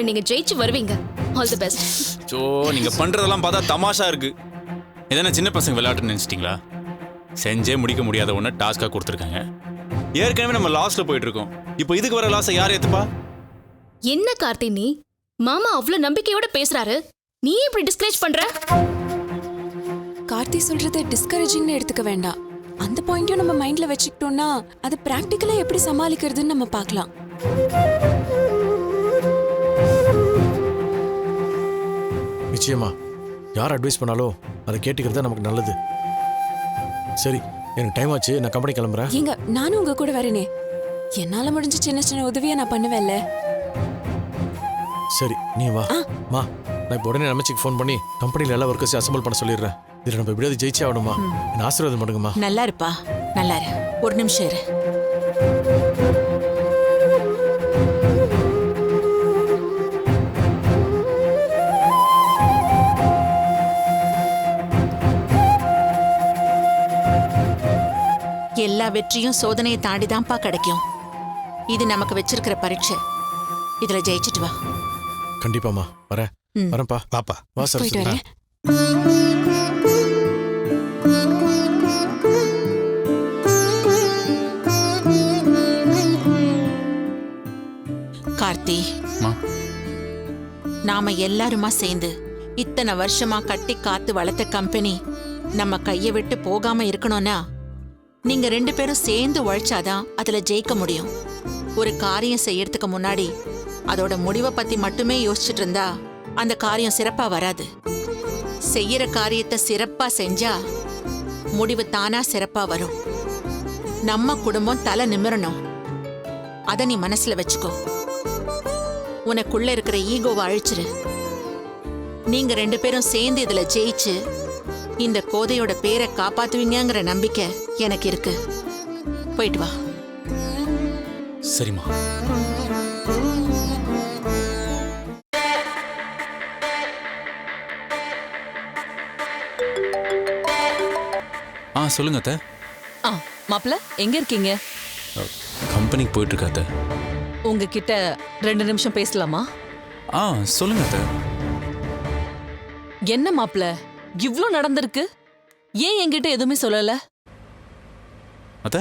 அதுல நீங்க ஜெயிச்சு வருவீங்க. ஆல் தி பெஸ்ட் ஸோ நீங்க பண்றதெல்லாம் பார்த்தா தமாஷா இருக்கு. எதனா சின்ன பசங்க விளையாட்டுன்னு நினைச்சிட்டீங்களா? செஞ்சே முடிக்க முடியாத ஒன்று டாஸ்காக கொடுத்துருக்காங்க. ஏற்கனவே நம்ம லாஸ்ட்ல போயிட்டு இருக்கோம் இப்போ இதுக்கு வர லாஸை யார் ஏத்துப்பா? என்ன கார்த்தி நீ? மாமா அவ்வளவு நம்பிக்கையோட பேசுறாரு. நீ இப்படி டிஸ்கரேஜ் பண்ற? கார்த்தி சொல்றத டிஸ்கரேஜிங்னு எடுத்துக்க வேண்டாம். அந்த பாயிண்ட்டையும் நம்ம மைண்ட்ல வச்சுக்கிட்டோம்னா அது பிராக்டிக்கலா எப்படி சமாளிக்கிறதுன்னு நம்ம பார்க்கலாம். நிச்சயமா. யார் அட்வைஸ் பண்ணாலும் அதை கேட்டுக்கிறது நமக்கு நல்லது. சரி எனக்கு டைம் ஆச்சு. நான் கம்பெனி கிளம்புறேன். ஏங்க நானும் உங்க கூட வரேனே. என்னால முடிஞ்ச சின்ன சின்ன உதவியை நான் பண்ணுவேன்ல. சரி நீ வா. மா நான் இப்போ உடனே அமைச்சிக்கு ஃபோன் பண்ணி கம்பெனியில் எல்லா ஒர்க்கர்ஸையும் அசம்பிள் பண்ண சொல்லிடுறேன். இதில் நம்ம எப்படியாவது ஜெயிச்சே ஆகணுமா? என்ன ஆசீர்வாதம் பண்ணுங்கம்மா. நல்லா இருப்பா. நல்லா இரு. ஒரு நிமிஷம் இரு. வெற்றியும் சோதனையை தாண்டி தான்ப்பா கிடைக்கும். இது நமக்கு வச்சிருக்கிற பரீட்சை. இதுல ஜெயிச்சிட்டு வா. கண்டிப்பாம்மா. வரேன். ம். வரேன்ப்பா. பாப்பா வா சார் போயிட்டு வரேன் கார்த்தி. மா. நாம எல்லாருமா சேர்ந்து இத்தனை வருஷமா கட்டி காத்து வளர்த்த கம்பெனி நம்ம கையை விட்டு போகாம இருக்கணும்னா நீங்க ரெண்டு பேரும் சேர்ந்து உழைச்சாதான் அதுல ஜெயிக்க முடியும். ஒரு காரியம் செய்யறதுக்கு முன்னாடி அதோட முடிவை பத்தி மட்டுமே யோசிச்சுட்டு இருந்தா அந்த காரியம் சிறப்பா வராது. செய்யற காரியத்தை சிறப்பா செஞ்சா முடிவு தானா சிறப்பா வரும். நம்ம குடும்பம் தலை நிமிரணும். அதை நீ மனசுல வச்சுக்கோ. உனக்குள்ள இருக்கிற ஈகோவை அழிச்சிரு. நீங்க ரெண்டு பேரும் சேர்ந்து இதுல ஜெயிச்சு இந்த கோதையோட பேரை காப்பாத்துவீங்கங்கிற நம்பிக்கை எனக்கு இருக்கு. போயிட்டு வா. சரிம்மா. ஆ சொல்லுங்க அத்தை. ஆ மாப்ள எங்க இருக்கீங்க? கம்பெனிக்கு போயிட்டு இருக்கா அத்தை. உங்ககிட்ட ரெண்டு நிமிஷம் பேசலாமா? ஆ சொல்லுங்க அத்தை. என்ன மாப்ள இவ்ளோ நடந்திருக்கு? ஏன் என்கிட்ட எதுவுமே சொல்லல? அத்தை?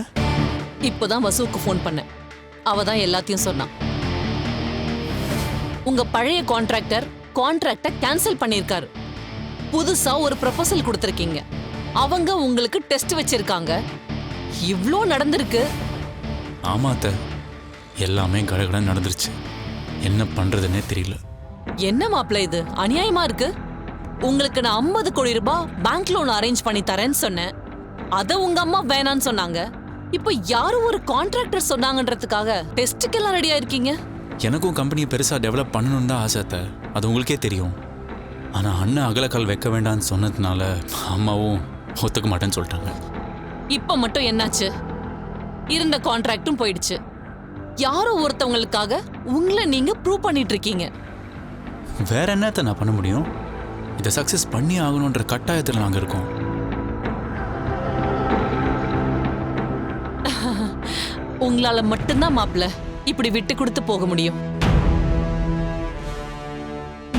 இப்போதான் வசுவுக்கு ஃபோன் பண்ணேன். அவ தான் எல்லாத்தையும் சொன்னான். உங்க பழைய கான்ட்ராக்டர் கான்ட்ராக்ட கேன்சல் பண்ணிருக்காரு புதுசா ஒரு ப்ரொபோசல் கொடுத்திருக்கீங்க. அவங்க உங்களுக்கு டெஸ்ட் வச்சிருக்காங்க. இவ்ளோ நடந்திருக்கு. ஆமா அத்தை. எல்லாமே கடகடன் நடந்துருச்சு. என்ன பண்றதுன்னே தெரியல. என்ன மாப்ள இது? அநியாயமா இருக்கு? உங்களுக்கு நான் 50 கோடி ரூபாய் பேங்க் லோன் அரேஞ்ச் பண்ணி தரேன்னு சொன்னேன். அத உங்க அம்மா வேணான்னு சொன்னாங்க. இப்போ யாரும் ஒரு கான்ட்ராக்டர் சொன்னாங்கன்றதுக்காக டெஸ்ட்டுக்கெல்லாம் ரெடியா இருக்கீங்க எனக்கும் கம்பெனியை பெருசாக டெவலப் பண்ணணும்னு தான் ஆசை அத்தை. அது உங்களுக்கே தெரியும். ஆனால் அண்ணன் அகலக்கால் வைக்க வேண்டாம்னு சொன்னதுனால அம்மாவும் ஒத்துக்க மாட்டேன்னு சொல்லிட்டாங்க. இப்போ மட்டும் என்னாச்சு? இருந்த கான்ட்ராக்டும் போயிடுச்சு. யாரோ ஒருத்தவங்களுக்காக உங்களை நீங்க ப்ரூவ் பண்ணிட்டு இருக்கீங்க. வேற என்னத்தை நான் பண்ண முடியும்? இதை சக்ஸஸ் பண்ணி ஆகணுன்ற கட்டாயத்தில் நாங்கள் இருக்கோம். உங்களால மட்டும்தான் மாப்ள இப்படி விட்டு கொடுத்து போக முடியும்.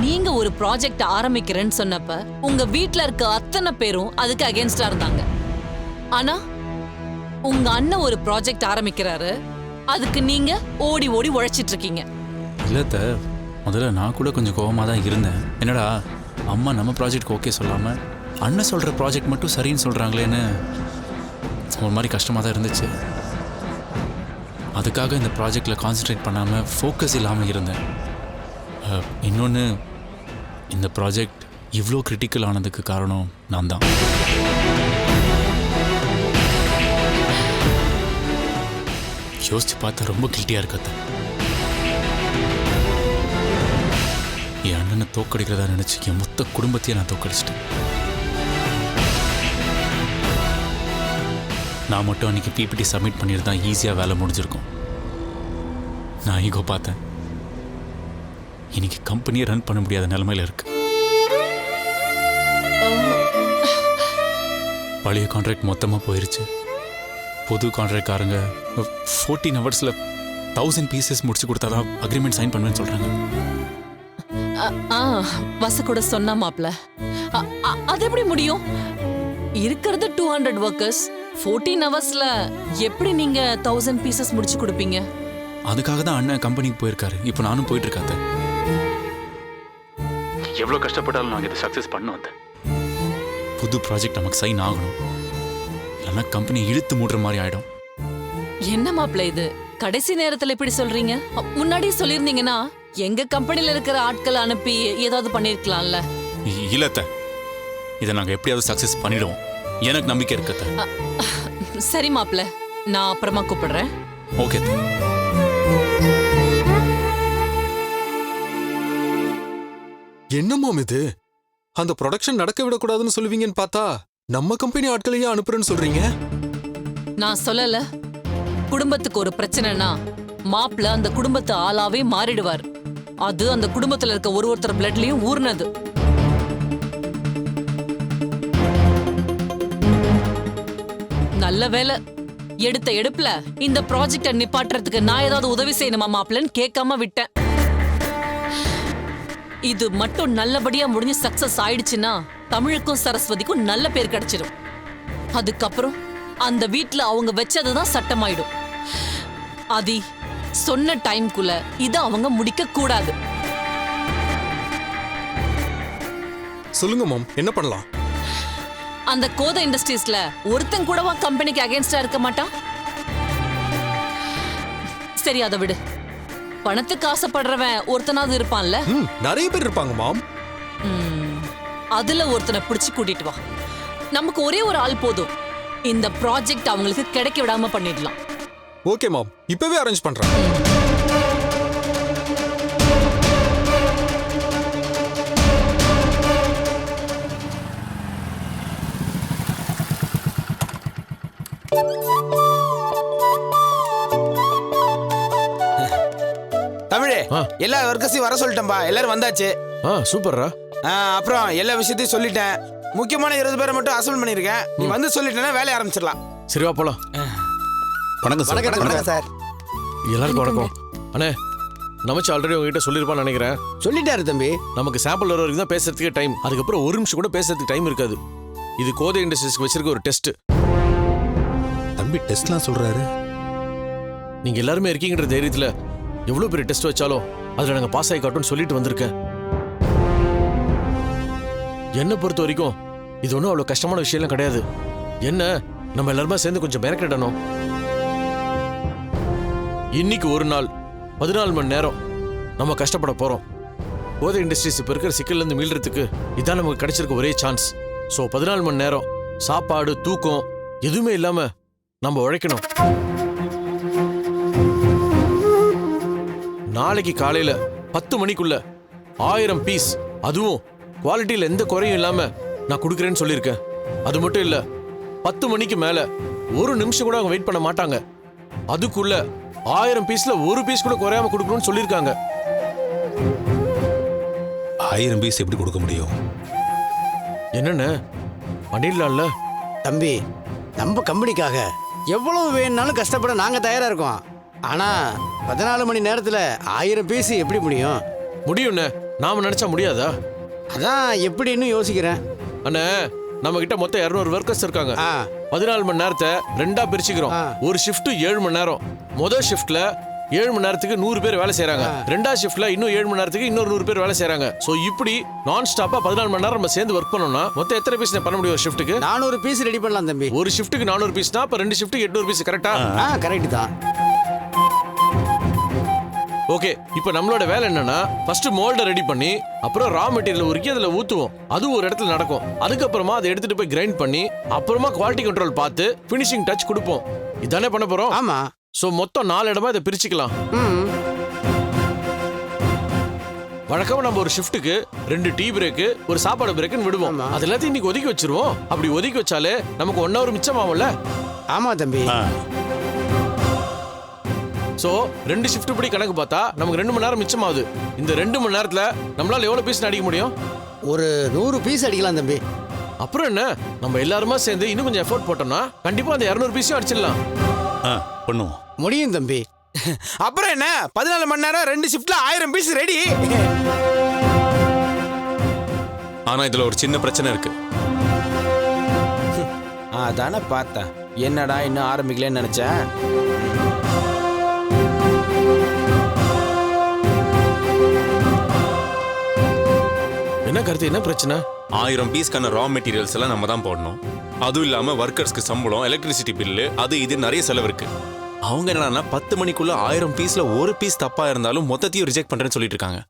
நீங்க ஒரு ப்ராஜெக்ட் ஆரம்பிக்கிறேன்னு சொன்னப்ப உங்க வீட்ல இருக்க அத்தனை பேரும் அதுக்கு அகேன்ஸ்டா இருந்தாங்க. ஆனா உங்க அண்ணன் ஒரு ப்ராஜெக்ட் ஆரம்பிக்கிறாரு அதுக்கு நீங்க ஓடி ஓடி உழைச்சிட்டு இருக்கீங்க. இல்லை முதல்ல நான் கூட கொஞ்சம் கோவமாக தான் இருந்தேன். என்னடா அம்மா நம்ம ப்ராஜெக்ட்க்கு ஓகே சொல்லாமல் அண்ணன் சொல்கிற ப்ராஜெக்ட் மட்டும் சரின்னு சொல்கிறாங்களேன்னு ஒரு மாதிரி கஷ்டமாக தான் இருந்துச்சு. அதுக்காக இந்த ப்ராஜெக்டில் கான்சென்ட்ரேட் பண்ணாமல் ஃபோக்கஸ் இல்லாமல் இருந்தேன். இன்னொன்று இந்த ப்ராஜெக்ட் இவ்வளோ கிரிட்டிக்கல் ஆனதுக்கு காரணம் நான் தான் யோசிச்சு பார்த்தா ரொம்ப கில்ட்டியாக இருக்கத்த என் அண்ணனை தோக்கடிக்கிறதா நினச்சி என் மொத்த குடும்பத்தையே நான் தோக்கடிச்சிட்டேன். நான் மட்டும் அன்றைக்கி பிபிடி சப்மிட் பண்ணியிருந்தா ஈஸியாக வேலை முடிஞ்சிருக்கும். நான் ஈகோ பார்த்தேன். இன்னைக்கு கம்பெனியை ரன் பண்ண முடியாத நிலமையில இருக்கு. பழைய கான்ட்ராக்ட் மொத்தமாக போயிருச்சு. புது கான்ட்ராக்ட்காரங்க ஃபோர்டீன் ஹவர்ஸில் தௌசண்ட் பீசஸ் முடிச்சு கொடுத்தா தான் அக்ரிமெண்ட் சைன் பண்ணுவேன்னு சொல்கிறாங்க வச கூட சொன்னா மாப்ள. அது எப்படி முடியும்? இருக்கிறது டூ ஹண்ட்ரட் ஒர்க்கர்ஸ் ஃபோர்டீன் ஹவர்ஸ்ல எப்படி நீங்க தௌசண்ட் பீசஸ் முடிச்சு கொடுப்பீங்க? அதுக்காக தான் அண்ணன் கம்பெனிக்கு போயிருக்காரு. இப்போ நானும் போயிட்டு இருக்காத்த எவ்வளோ கஷ்டப்பட்டாலும் நாங்கள் இதை சக்ஸஸ் பண்ண வந்தேன் புது ப்ராஜெக்ட் நமக்கு சைன் ஆகணும். இல்லைன்னா கம்பெனி இழுத்து மூடுற மாதிரி ஆயிடும். என்ன மாப்ள இது? கடைசி நேரத்துல இப்படி சொல்றீங்க? முன்னாடியே சொல்லியிருந்தீங்கன்னா எங்க கம்பெனில இருக்கிற ஆட்களை அனுப்பி ஏதாவது பண்ணிருக்கலாம்ல? இல்லத்த. இதை நாங்கள் எப்படியாவது சக்ஸஸ் பண்ணிடுவோம். எனக்கு நம்பிக்கை இருக்கத்த சரி மாப்ள நான் அப்புறமா கூப்பிடுறேன். ஓகே என்னமாம் இது? அந்த ப்ரொடக்ஷன் நடக்க விடக்கூடாதுன்னு சொல்லுவீங்கன்னு பார்த்தா நம்ம கம்பெனி ஆட்களையே அனுப்புறேன்னு சொல்றீங்க? நான் சொல்லல. குடும்பத்துக்கு ஒரு பிரச்சனைனா மாப்ள அந்த குடும்பத்து ஆளாவே மாறிடுவார். அது அந்த குடும்பத்துல இருக்க ஒரு ஒருத்தர் பிளட்லயும் ஊர்னது. நல்ல வேலை எடுத்த எடுப்புல இந்த ப்ராஜெக்ட நிப்பாட்டுறதுக்கு நான் ஏதாவது உதவி செய்யணுமா மாப்பிள்ளன்னு கேட்காம விட்டேன். இது மட்டும் நல்லபடியா முடிஞ்சு சக்சஸ் ஆயிடுச்சுன்னா தமிழுக்கும் சரஸ்வதிக்கும் நல்ல பேர் கிடைச்சிடும் அதுக்கப்புறம் அந்த வீட்டுல அவங்க வச்சதுதான் சட்டமாயிடும். அதி சொன்ன டைம்குள்ள இத அவங்க முடிக்க கூடாது. சொல்லுங்க மாம் என்ன பண்ணலாம்? அந்த கோத இண்டஸ்ட்ரீஸ்ல ஒருத்தன் கூடவா கம்பெனிக்கு அகைன்ஸ்டா இருக்க மாட்டான்? சரி அதை விடு. பணத்துக்கு ஆசைப்படுறவன் ஒருத்தனாவது இருப்பான்ல? ம் நிறைய பேர் இருப்பாங்க மாம் அதுல ஒருத்தனை பிடிச்சு கூட்டிட்டு வா. நமக்கு ஒரே ஒரு ஆள் போதும். இந்த ப்ராஜெக்ட் அவங்களுக்கு கிடைக்க விடாம பண்ணிடலாம். Okay ma'am. இப்பவே அரேஞ்ச் பண்றேன். தமிழே ஆ. எல்லா ஒர்க்கர்ஸையும் வர சொல்லிட்டேன்பா. எல்லாரும் வந்தாச்சு. ஆ சூப்பர்ரா. ஆ, அப்புறம் எல்லா விஷயத்தையும் சொல்லிட்டேன். முக்கியமான இருபது பேரை மட்டும் அசல் பண்ணியிருக்கேன். நீ வந்து சொல்லிட்டேன்னா வேலையை ஆரம்பிச்சிடலாம். சரி வா போலாம். வணக்கம் சார். வணக்கம் சார். எல்லாருக்கும் வணக்கம். அண்ணே நமச்சு ஆல்ரெடி உங்ககிட்ட சொல்லியிருப்பான்னு நினைக்கிறேன். சொல்லிட்டாரு தம்பி. நமக்கு சாம்பிள் வர வரைக்கும் தான் பேசுறதுக்கு டைம் அதுக்கப்புறம் ஒரு நிமிஷம் கூட பேசுறதுக்கு டைம் இருக்காது. இது கோதை இண்டஸ்ட்ரீஸ்க்கு வச்சிருக்க ஒரு டெஸ்ட் தம்பி டெஸ்ட்லாம் சொல்றாரு. நீங்க எல்லாருமே இருக்கீங்கன்ற தைரியத்துல எவ்வளவு பெரிய டெஸ்ட் வச்சாலும் அதுல நாங்க பாஸ் ஆகி காட்டும்னு சொல்லிட்டு வந்திருக்கேன். என்னை பொறுத்த வரைக்கும் இது ஒன்றும் அவ்வளோ கஷ்டமான விஷயம்லாம் கிடையாது. என்ன நம்ம எல்லாருமே சேர்ந்து கொஞ்சம் மெனக்கிடணும் இன்னைக்கு ஒரு நாள் பதினாலு மணி நேரம் நம்ம கஷ்டப்பட போறோம். கோதை இண்டஸ்ட்ரீஸ் இப்போ இருக்கிற சிக்கல்லேருந்து மீள்றதுக்கு இதான் நமக்கு கிடைச்சிருக்க ஒரே சான்ஸ் ஸோ பதினாலு மணி நேரம் சாப்பாடு தூக்கம் எதுவுமே இல்லாமல் நம்ம உழைக்கணும். நாளைக்கு காலையில் பத்து மணிக்குள்ள ஆயிரம் பீஸ் அதுவும் குவாலிட்டியில் எந்த குறையும் இல்லாமல் நான் கொடுக்குறேன்னு சொல்லியிருக்கேன். அது மட்டும் இல்லை பத்து மணிக்கு மேலே ஒரு நிமிஷம் கூட அவங்க வெயிட் பண்ண மாட்டாங்க. அதுக்குள்ள ஆயிரம் பீஸ்ல ஒரு பீஸ் கூட குறையாம கொடுக்கணும்னு சொல்லியிருக்காங்க. ஆயிரம் பீஸ் எப்படி கொடுக்க முடியும்? என்னென்ன? பண்ணிடலாம்ல. தம்பி நம்ம கம்பெனிக்காக எவ்வளவு வேணும்னாலும் கஷ்டப்பட நாங்க தயாரா இருக்கோம். ஆனா பதினாலு மணி நேரத்துல ஆயிரம் பீஸ் எப்படி முடியும்? முடியும்ண்ணே நாம நினைச்சா முடியாதா? அதான் எப்படின்னு யோசிக்கிறேன். அண்ணே நம்ம கிட்ட மொத்தம் இரநூறு ஒர்க்கர்ஸ் இருக்காங்க. பதினாலு மணி நேரத்தை ரெண்டா பிரிச்சுக்கிறோம். ஒரு ஷிஃப்ட் ஏழு மணி நேரம். முதல் ஷிஃப்ட்ல ஏழு மணி நேரத்துக்கு நூறு பேர் வேலை செய்றாங்க. ரெண்டாவது ஷிஃப்ட்ல இன்னும் ஏழு மணி நேரத்துக்கு இன்னொரு நூறு பேர் வேலை செய்றாங்க. சோ இப்படி நான் ஸ்டாப்பா பதினாலு மணி நேரம் நம்ம சேர்ந்து ஒர்க் பண்ணோம்னா மொத்தம் எத்தனை பீஸ் பண்ண முடியும் ஒரு ஷிஃப்ட்டுக்கு நானூறு பீஸ் ரெடி பண்ணலாம் தம்பி. ஒரு ஷிஃப்ட்டுக்கு நானூறு பீஸ்னா அப்ப ரெண்டு ஷிஃப்ட்டுக்கு எட்நூறு பீஸ் கரெக்டா கரெக்ட் தான். ஓகே இப்போ நம்மளோட வேலை என்னன்னா ஃபர்ஸ்ட் மோல்டை ரெடி பண்ணி அப்புறம் ரா மெட்டீரியல் உருக்கி அதுல ஊத்துவோம். அது ஒரு இடத்துல நடக்கும். அதுக்கப்புறமா அதை எடுத்துட்டு போய் கிரைண்ட் பண்ணி அப்புறமா குவாலிட்டி கண்ட்ரோல் பார்த்து ஃபினிஷிங் டச் கொடுப்போம். இதானே பண்ண போறோம்? ஆமா. சோ மொத்தம் நாலு இடமா இதை பிரிச்சுக்கலாம். ம். வழக்கமா நம்ம ஒரு ஷிஃப்ட்டுக்கு ரெண்டு டீ பிரேக்கு ஒரு சாப்பாடு பிரேக்குன்னு விடுவோம். அது எல்லாத்தையும் இன்னைக்கு ஒதுக்கி வச்சிருவோம். அப்படி ஒதுக்கி வச்சாலே நமக்கு ஒன் ஹவர் மிச்சமாகும்ல? ஆமா தம்பி. சோ ரெண்டு ஷிஃப்ட் படி கணக்கு பார்த்தா நமக்கு ரெண்டு மணி நேரம் மிச்சமாகுது. இந்த ரெண்டு மணி நேரத்துல நம்மளால எவ்வளவு பீஸ் அடிக்க முடியும்? ஒரு நூறு பீஸ் அடிக்கலாம் தம்பி. அப்புறம் என்ன? நம்ம எல்லாருமா சேர்ந்து இன்னும் கொஞ்சம் எஃபோர்ட் போட்டோம்னா கண்டிப்பா அந்த இரநூறு பீஸையும் அடிச்சிடலாம். ஆ பண்ணுவோம். முடியும் தம்பி. அப்புறம் என்ன? பதினாலு மணி நேரம் ரெண்டு ஷிஃப்ட்ல ஆயிரம் பீஸ் ரெடி ஆனா இதுல ஒரு சின்ன பிரச்சனை இருக்கு. அதானே பார்த்தேன். என்னடா இன்னும் ஆரம்பிக்கலன்னு நினைச்சேன். என்ன கருத்து என்ன பிரச்சனை? ஆயிரம் பீஸ்க்கான ரா மெட்டீரியல்ஸ் எல்லாம் நம்ம தான் போடணும். அதுவும் இல்லாம ஒர்க்கர்ஸ்க்கு சம்பளம் எலக்ட்ரிசிட்டி பில்லு அது இது நிறைய செலவு இருக்கு. அவங்க என்னன்னா பத்து மணிக்குள்ள ஆயிரம் பீஸ்ல ஒரு பீஸ் தப்பா இருந்தாலும் மொத்தத்தையும் ரிஜெக்ட் பண்றேன்னு சொல்லிட்டு இருக்காங்க.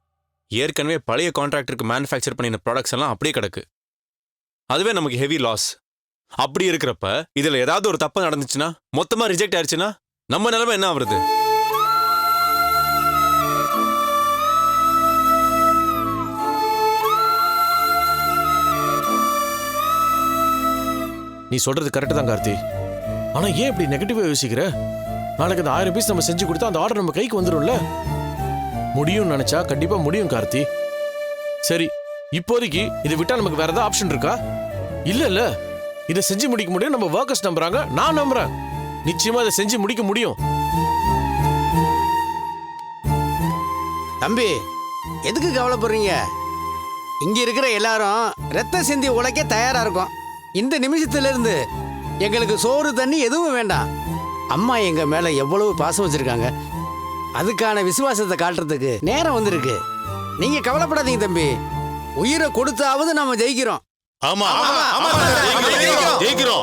ஏற்கனவே பழைய கான்ட்ராக்டருக்கு மேனுஃபேக்சர் பண்ணின ப்ராடக்ட்ஸ் எல்லாம் அப்படியே கிடக்கு. அதுவே நமக்கு ஹெவி லாஸ் அப்படி இருக்கிறப்ப இதுல ஏதாவது ஒரு தப்பு நடந்துச்சுன்னா மொத்தமா ரிஜெக்ட் ஆயிடுச்சுன்னா நம்ம நிலைமை என்ன ஆகுறது? நீ சொல்றது கரெக்ட் தான் கார்த்தி. ஆனா ஏன் இப்படி நெகட்டிவா யோசிக்கிற? நாளைக்கு அந்த ஆயிரம் பீஸ் நம்ம செஞ்சு கொடுத்தா அந்த ஆர்டர் நம்ம கைக்கு வந்துடும்ல முடியும்னு நினைச்சா கண்டிப்பா முடியும் கார்த்தி. சரி இப்போதைக்கு இதை விட்டா நமக்கு வேற ஏதாவது ஆப்ஷன் இருக்கா? இல்ல இல்ல இதை செஞ்சு முடிக்க முடியும் நம்ம ஒர்க்கர்ஸ் நம்புறாங்க நான் நம்புறேன். நிச்சயமா இதை செஞ்சு முடிக்க முடியும். தம்பி எதுக்கு கவலைப்படுறீங்க? இங்க இருக்கிற எல்லாரும் ரத்த சிந்தி உழைக்க தயாரா இருக்கும். இந்த நிமிஷத்துல இருந்து எங்களுக்கு சோறு தண்ணி எதுவும் வேண்டாம். அம்மா எங்க மேல எவ்வளவு பாசம் வச்சிருக்காங்க. அதுக்கான விசுவாசத்தை காட்டுறதுக்கு நேரம் வந்திருக்கு. நீங்க கவலைப்படாதீங்க தம்பி. உயிரை கொடுத்தாவது நம்ம ஜெயிக்கிறோம். ஆமா. ஜெயிக்கிறோம்.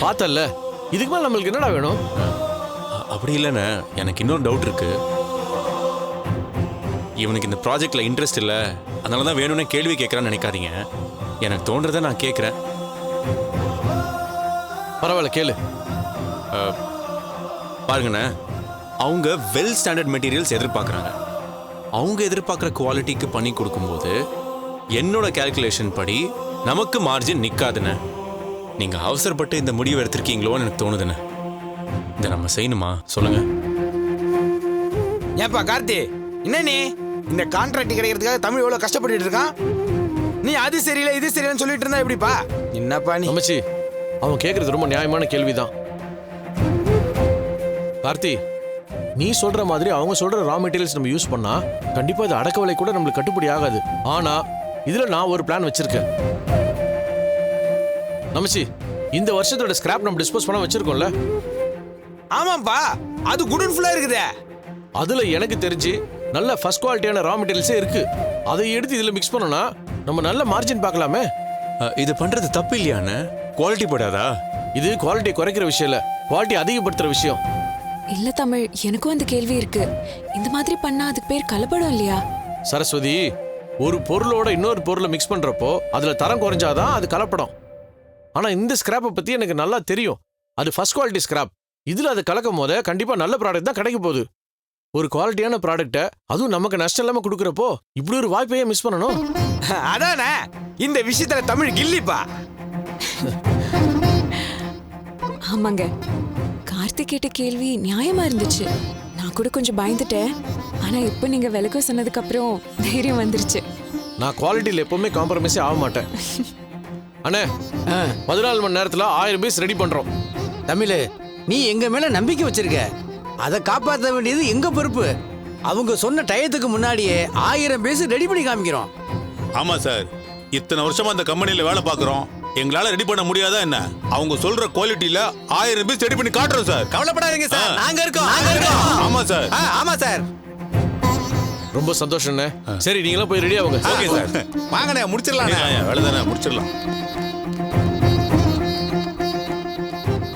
பார்த்தல்ல. இதுக்கு மேல நம்மளுக்கு என்னடா வேணும்? அப்படி இல்லைண்ணே. எனக்கு இன்னொரு டவுட் இருக்கு. இவனுக்கு இந்த ப்ராஜெக்ட்ல இன்ட்ரெஸ்ட் இல்லை. அதனால தான் வேணும்னே கேள்வி கேட்குறான்னு நினைக்காதீங்க. எனக்கு தோன்றதை நான் கேட்குறேன் பரவாயில்ல கேளு. பாருங்கண்ணே அவங்க வெல் ஸ்டாண்டர்ட் மெட்டீரியல்ஸ் எதிர்பார்க்குறாங்க அவங்க எதிர்பார்க்குற குவாலிட்டிக்கு பண்ணி கொடுக்கும்போது என்னோட கால்குலேஷன் படி நமக்கு மார்ஜின் நிற்காதுண்ணே நீங்கள் அவசரப்பட்டு இந்த முடிவு எடுத்திருக்கீங்களோன்னு எனக்கு தோணுதுண்ணே. இதை நம்ம செய்யணுமா? சொல்லுங்க. ஏன்பா கார்த்தி என்ன நீ? இந்த கான்ட்ராக்ட் கிடைக்கிறதுக்காக தமிழ் எவ்வளவு கஷ்டப்பட்டுட்டு இருக்கான்? நீ அது சரியில்லை இது சரியில்லைன்னு சொல்லிட்டு இருந்தா எப்படிப்பா? என்னப்பா நீ? அமைச்சி அவன் கேக்குறது ரொம்ப நியாயமான கேள்விதான். கார்த்தி நீ சொல்ற மாதிரி அவங்க சொல்ற ரா மெட்டீரியல்ஸ் நம்ம யூஸ் பண்ணா கண்டிப்பா இது அடக்க விலை கூட நம்மளுக்கு கட்டுப்படி ஆகாது. ஆனா இதுல நான் ஒரு பிளான் வச்சிருக்கேன். நமச்சி இந்த வருஷத்தோட ஸ்கிராப் நம்ம டிஸ்போஸ் பண்ண வச்சிருக்கோம்ல. ஆமாப்பா அது குடன் ஃபுல்லா இருக்குதே. அதுல எனக்கு தெரிஞ்சு நல்ல ஃபர்ஸ்ட் குவாலிட்டியான ரா மெட்டீரியல்ஸே இருக்கு. அதை எடுத்து இதுல மிக்ஸ் பண்ணோம்னா நம்ம நல்ல மார்ஜின் பார்க்கலாமே. இது பண்ணுறது தப்பு இல்லையாண்ணே? குவாலிட்டி படாதா? இது குவாலிட்டி குறைக்கிற விஷயம் இல்ல. குவாலிட்டி அதிகப்படுத்துற விஷயம். இல்ல தமிழ் எனக்கும் அந்த கேள்வி இருக்கு. இந்த மாதிரி பண்ணா அதுக்கு பேர் கலப்படம் இல்லையா? சரஸ்வதி ஒரு பொருளோட இன்னொரு பொருளை மிக்ஸ் பண்றப்போ அதுல தரம் குறைஞ்சாதான் அது கலப்படம். ஆனா இந்த ஸ்கிராப்பை பத்தி எனக்கு நல்லா தெரியும். அது ஃபர்ஸ்ட் குவாலிட்டி ஸ்கிராப் இதுல அது கலக்கும் போது கண்டிப்பா நல்ல ப்ராடக்ட் தான் கிடைக்க போகுது. ஒரு குவாலிட்டியான ப்ராடக்ட்டை அதுவும் நமக்கு நஷ்டம் இல்லாம கொடுக்குறப்போ இப்படி ஒரு வாய்ப்பையே மிஸ் பண்ணணும். அதானே? இந்த விஷயத்துல தமிழ் கில்லிப்பா? ஆமாங்க. கார்த்திக் கேட்ட கேள்வி நியாயமா இருந்துச்சு. நான் கூட கொஞ்சம் பயந்துட்டேன். ஆனா இப்போ நீங்க விளக்கம் சொன்னதுக்கு அப்புறம் தைரியம் வந்துருச்சு. நான் குவாலிட்டியில் எப்பவுமே காம்ப்ரமைஸே ஆக மாட்டேன். அண்ணே ஆ, பதினாலு மணி நேரத்துல ஆயிரம் பீஸ் ரெடி பண்றோம். தமிழ் நீ எங்க மேல நம்பிக்கை வச்சிருக்க? அதை காப்பாற்ற வேண்டியது எங்க பொறுப்பு? அவங்க சொன்ன டயத்துக்கு முன்னாடியே ஆயிரம் பேசி ரெடி பண்ணி காமிக்கிறோம். ஆமா சார் இத்தனை வருஷமா அந்த கம்பெனில வேலை பார்க்கறோம். எங்களால ரெடி பண்ண முடியாதா என்ன? அவங்க சொல்ற குவாலிட்டியில ஆயிரம் பீஸ் ரெடி பண்ணி காட்டுறோம் சார் கவலைப்படாதீங்க சார். நாங்க இருக்கோம். நாங்க இருக்கோம். ஆமா சார் ஆமா சார் ரொம்ப சந்தோஷம்ண்ணே சரி நீங்களாம் போய் ரெடி ஆகுங்க. ஓகே சார் வாங்கண்ணே முடிச்சிடலாம் வேலை தானே முடிச்சிடலாம்.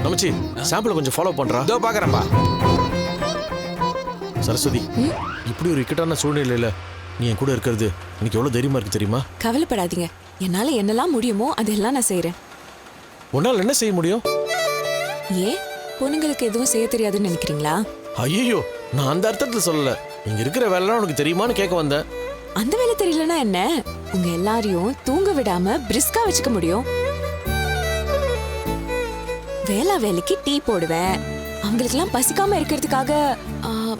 நமச்சி சாம்பிள் கொஞ்சம் ஃபாலோ பண்றா. இதோ பாக்குறேன்பா. சரஸ்வதி இப்படி ஒரு இக்கட்டான சூழ்நிலையில நீ என் கூட இருக்கிறது எனக்கு எவ்வளவு தைரியமா இருக்கு தெரியுமா? கவலைப்படாதீங்க. என்னால என்னெல்லாம் முடியுமோ அதெல்லாம் நான் செய்றேன். உன்னால் என்ன செய்ய முடியும்? ஏன்? பொண்ணுங்களுக்கு எதுவும் செய்ய தெரியாதுன்னு நினைக்கிறீங்களா? ஐயோ நான் அந்த அர்த்தத்துல சொல்லல. இங்க இருக்கிற வேலைலாம் உனக்கு தெரியுமான்னு கேட்க வந்தேன். அந்த வேலை தெரியலனா என்ன? உங்க எல்லாரையும் தூங்க விடாம பிரிஸ்கா வச்சுக்க முடியும். வேளா வேலைக்கு டீ போடுவேன். அவங்களுக்கெல்லாம் பசிக்காம இருக்கிறதுக்காக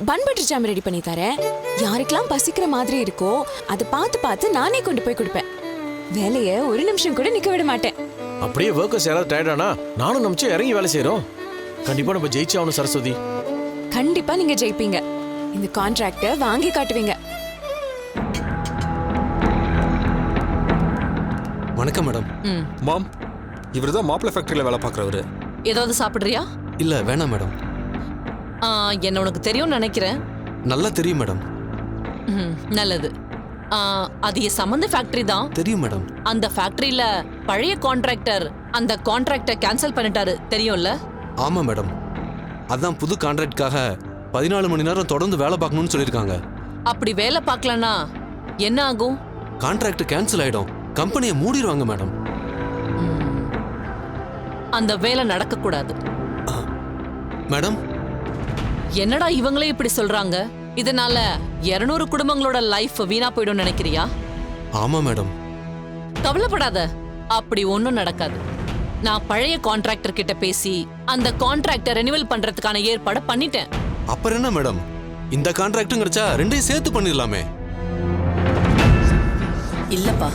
பன் பட்டர் ஜாம் ரெடி பண்ணி தரேன். யாருக்கெல்லாம் பசிக்கிற மாதிரி இருக்கோ அதை பார்த்து பார்த்து நானே கொண்டு போய் கொடுப்பேன். வேலையை ஒரு நிமிஷம் கூட நிக்க விட மாட்டேன். அப்படியே ஒர்க்கர்ஸ் யாராவது டயர்டானா நானும் நம்பிச்சு இறங்கி வேலை செய்றோம். கண்டிப்பா நம்ம ஜெயிச்சு ஆகணும் சரஸ்வதி. கண்டிப்பா நீங்க ஜெயிப்பீங்க. இந்த கான்ட்ராக்ட வாங்கி காட்டுவீங்க. வணக்கம் மேடம். ம். மாம் இவர் தான் மாப்பிள்ளை ஃபேக்டரியில் வேலை பார்க்குறவரு. ஏதாவது சாப்பிடுறியா? இல்லை வேணாம் மேடம். என்ன உனக்கு தெரியும்னு நினைக்கிறேன். நல்லா தெரியும் மேடம். ம், நல்லது. ஆ, அது என் சம்மந்த ஃபேக்டரி தான். தெரியும் மேடம். அந்த ஃபேக்டரியில பழைய கான்ட்ராக்டர் அந்த கான்ட்ராக்டை கேன்சல் பண்ணிட்டாரு. தெரியும்ல? ஆமாம் மேடம். அதான் புது கான்ட்ராக்டுக்காக பதினாலு மணி நேரம் தொடர்ந்து வேலை பார்க்கணும்னு சொல்லியிருக்காங்க. அப்படி வேலை பார்க்கலனா என்ன ஆகும்? கான்ட்ராக்ட் கேன்சல் ஆகிடும் கம்பெனியை மூடிடுவாங்க மேடம். அந்த வேலை நடக்க கூடாது மேடம்? என்னடா இவங்களே இப்படி சொல்றாங்க? இதனால 200 குடும்பங்களோட லைஃப் வீணா போயிடும் நினைக்கிறியா? ஆமாம் மேடம். கவலைப்படாத. அப்படி ஒன்றும் நடக்காது. நான் பழைய கான்ட்ராக்டர் கிட்ட பேசி அந்த கான்ட்ராக்டை ரெனிவல் பண்றதுக்கான ஏற்பாடை பண்ணிட்டேன். அப்புறம் என்ன மேடம்? இந்த கான்ட்ராக்டும் கிடைச்சா ரெண்டையும் சேர்த்து பண்ணிடலாமே. இல்லப்பா.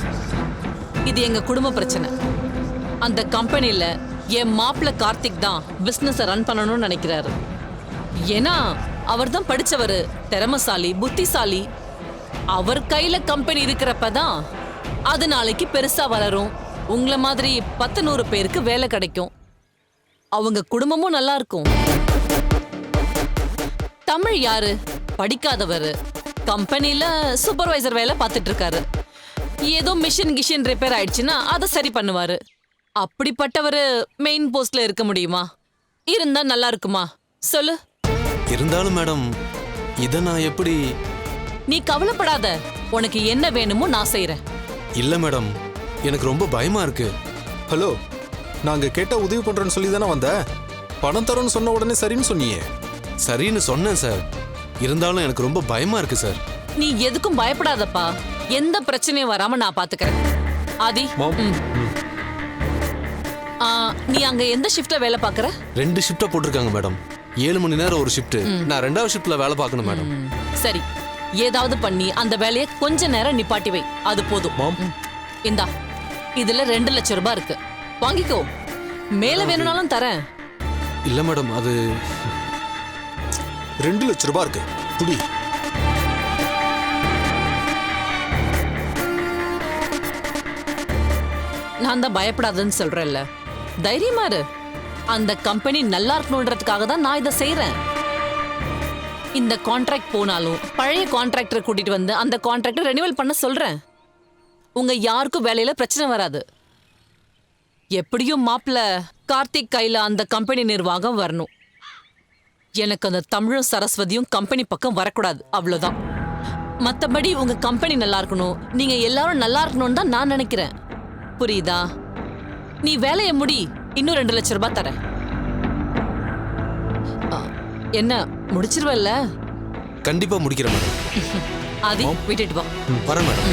இது எங்க குடும்ப பிரச்சனை. அந்த கம்பெனில என் மாப்பிள்ள கார்த்திக் தான் பிஸ்னஸை ரன் பண்ணணும்னு நினைக்கிறாரு. ஏன்னா அவர் தான் படிச்சவர். திறமசாலி புத்திசாலி. அவர் கையில கம்பெனி இருக்கிறப்ப தான் அது நாளைக்கு பெருசா வளரும். உங்களை மாதிரி பத்து நூறு பேருக்கு வேலை கிடைக்கும். அவங்க குடும்பமும் நல்லா இருக்கும். தமிழ் யாரு? படிக்காதவர். கம்பெனியில் சூப்பர்வைசர் வேலை பார்த்துட்டு இருக்காரு. ஏதோ மிஷின் கிஷின் ரிப்பேர் ஆயிடுச்சுன்னா அதை சரி பண்ணுவாரு. அப்படிப்பட்டவர் மெயின் போஸ்ட்ல இருக்க முடியுமா? இருந்தா நல்லா இருக்குமா? சொல்லு. இருந்தாலும் மேடம் இதை நான் எப்படி நீ கவலைப்படாத. உனக்கு என்ன வேணுமோ நான் செய்றேன். இல்லை மேடம் எனக்கு ரொம்ப பயமா இருக்கு. ஹலோ நாங்க கேட்ட உதவி பண்றோம்னு சொல்லி தானே வந்த? பணம் தரோன்னு சொன்ன உடனே சரின்னு சொன்னியே. சரின்னு சொன்னேன் சார். இருந்தாலும் எனக்கு ரொம்ப பயமா இருக்கு சார். நீ எதுக்கும் பயப்படாதப்பா. எந்த பிரச்சனையும் வராம நான் பாத்துக்கிறேன். ஆதி மாம். ம். நீ அங்க எந்த ஷிஃப்ட்ல வேலை பாக்குற ரெண்டு ஷிஃப்டா போட்டிருக்காங்க மேடம் ஏழு மணி நேரம் ஒரு ஷிஃப்ட் நான் ரெண்டாவது ஷிஃப்ட்ல வேலை பார்க்கணும் மேடம் சரி. ஏதாவது பண்ணி அந்த வேலையை கொஞ்ச நேரம் நிப்பாட்டி வை. அது போதும். இந்தா இதுல ரெண்டு லட்சம் ரூபாய் இருக்கு. வாங்கிக்கோ. மேல வேணும்னாலும் தரேன். இல்ல மேடம் அது ரெண்டு லட்ச ரூபாய் இருக்கு. புடி. நான் தான் பயப்படாதன்னு சொல்றேன்ல. தைரியமா இரு. அந்த கம்பெனி நல்லா இருக்கணுன்றதுக்காக தான் நான் இதை செய்யறேன் இந்த கான்ட்ராக்ட் போனாலும் பழைய கான்ட்ராக்டரை கூட்டிட்டு வந்து அந்த கான்ட்ராக்டர் ரெனிவல் பண்ண சொல்றேன். உங்க யாருக்கும் வேலையில பிரச்சனை வராது. எப்படியும் மாப்பிள்ள கார்த்திக் கையில அந்த கம்பெனி நிர்வாகம் வரணும். எனக்கு அந்த தமிழும் சரஸ்வதியும் கம்பெனி பக்கம் வரக்கூடாது அவ்வளவுதான். மத்தபடி உங்க கம்பெனி நல்லா இருக்கணும். நீங்க எல்லாரும் நல்லா இருக்கணும்னு தான் நான் நினைக்கிறேன். புரியுதா? நீ வேலையை முடி இன்னும் ரெண்டு லட்சம் ரூபாய் தரேன். என்ன முடிச்சிருவல்ல? கண்டிப்பா முடிக்கிறேன் மேடம். ஆதி விட்டுட்டு வா வரேன் மேடம்.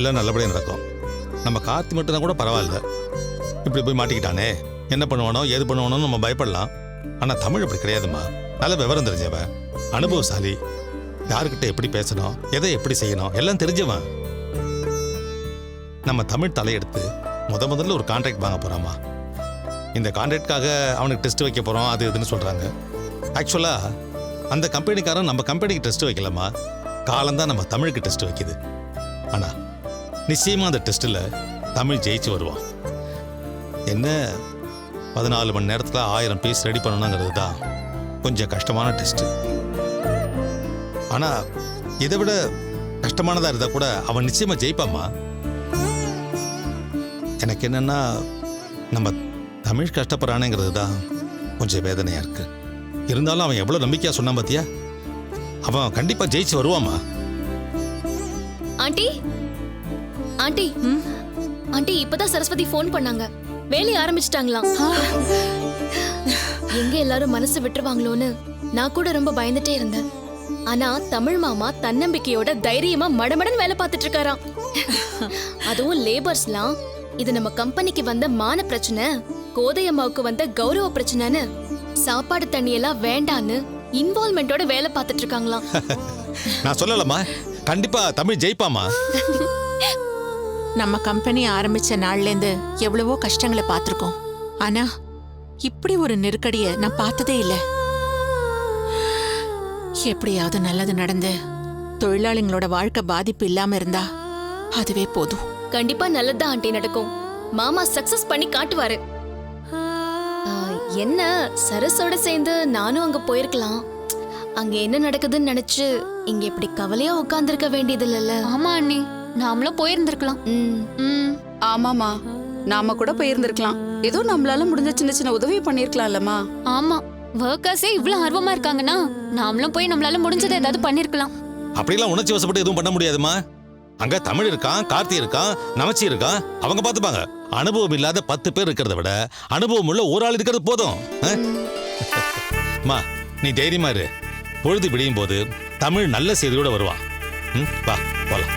எல்லாம் நல்லபடியாக நடக்கும். நம்ம கார்த்தி மட்டும்தான் கூட பரவாயில்ல. இப்படி போய் மாட்டிக்கிட்டானே. என்ன பண்ணுவானோ ஏது பண்ணுவானோ நம்ம பயப்படலாம். ஆனால் தமிழ் அப்படி கிடையாதும்மா. நல்ல விவரம் தெரிஞ்சவன் அனுபவசாலி. யாருக்கிட்ட எப்படி பேசணும் எதை எப்படி செய்யணும் எல்லாம் தெரிஞ்சவன். நம்ம தமிழ் தலையெடுத்து முத முதல்ல ஒரு கான்ட்ராக்ட் வாங்க போறாமா இந்த கான்ட்ராக்ட்காக அவனுக்கு டெஸ்ட் வைக்க போறோம் அது இதுன்னு சொல்றாங்க. ஆக்சுவலா அந்த கம்பெனிக்காரன் நம்ம கம்பெனிக்கு டெஸ்ட் வைக்கலாமா காலம்தான் நம்ம தமிழுக்கு டெஸ்ட் வைக்குது. ஆனா நிச்சயமா அந்த டெஸ்ட்டில் தமிழ் ஜெயிச்சு வருவான். என்ன? பதினாலு மணி நேரத்தில் ஆயிரம் பீஸ் ரெடி பண்ணணுங்கிறது தான் கொஞ்சம் கஷ்டமான டெஸ்ட்டு. ஆனால் இதை விட கஷ்டமானதாக இருந்தால் கூட அவன் நிச்சயமாக ஜெயிப்பாம்மா. எனக்கு என்னென்னா நம்ம தமிழ் கஷ்டப்படுறானேங்கிறது தான் கொஞ்சம் வேதனையாக இருக்குது இருந்தாலும் அவன் எவ்வளோ நம்பிக்கையாக சொன்னான் பார்த்தியா அவன் கண்டிப்பாக ஜெயிச்சு வருவாமா ஆண்டி ஆண்டி. ஆண்டி இப்பதான் சரஸ்வதி ஃபோன் பண்ணாங்க. வேலையை ஆரம்பிச்சிட்டாங்களாம். எங்க எல்லாரும் மனசு விட்டுருவாங்களோன்னு நான் கூட ரொம்ப பயந்துட்டே இருந்தேன். ஆனா தமிழ் மாமா தன்னம்பிக்கையோட தைரியமா மடமடன் வேலை பார்த்துட்டு இருக்காராம். அதுவும் லேபர்ஸ்லாம் இது நம்ம கம்பெனிக்கு வந்த மான பிரச்சனை கோதையம்மாவுக்கு வந்த கௌரவ பிரச்சனைன்னு சாப்பாடு தண்ணி எல்லாம் வேண்டான்னு இன்வால்மெண்டோட வேலை பார்த்துட்டு இருக்காங்களாம். நான் சொல்லலம்மா. கண்டிப்பா தமிழ் ஜெயிப்பாமா நம்ம கம்பெனி ஆரம்பிச்ச நாள்லேருந்து எவ்வளவோ கஷ்டங்களை பார்த்துருக்கோம். ஆனா இப்படி ஒரு நெருக்கடிய நான் பார்த்ததே இல்ல. எப்படியாவது நல்லது நடந்து தொழிலாளிங்களோட வாழ்க்கை பாதிப்பு இல்லாம இருந்தா அதுவே போதும். கண்டிப்பா நல்லதுதான் ஆண்டி நடக்கும். மாமா சக்சஸ் பண்ணி காட்டுவாரு. ஆ, என்ன சரஸோட சேர்ந்து நானும் அங்க போயிருக்கலாம். அங்க என்ன நடக்குதுன்னு நினைச்சு இங்க இப்படி கவலையா உட்கார்ந்திருக்க வேண்டியது இல்லல்ல ஆமா அண்ணி. நாமளும் போயிருந்திருக்கலாம். ம். ம். ஆமாமா நாம கூட போயிருந்திருக்கலாம். ஏதோ நம்மளால முடிஞ்ச சின்ன சின்ன உதவி பண்ணிருக்கலாம்லமா ஆமா. ஒர்க்கர்ஸே இவ்ளோ ஆர்வமா இருக்காங்கன்னா நாமளும் போய் நம்மளால முடிஞ்சதை ஏதாவது பண்ணிருக்கலாம். அப்படிலாம் உணர்ச்சி வசப்பட்டு எதுவும் பண்ண முடியாதுமா அங்க தமிழ் இருக்கான் கார்த்தி இருக்கான் நமச்சி இருக்கான் அவங்க பார்த்துப்பாங்க. அனுபவம் இல்லாத பத்து பேர் இருக்கிறத விட அனுபவம் உள்ள ஒரு ஆள் இருக்கிறது போதும்? அம்மா நீ தைரியமா இரு. பொழுது விடியும் போது தமிழ் நல்ல செய்தியோட வருவான் ம், வா போலாம்.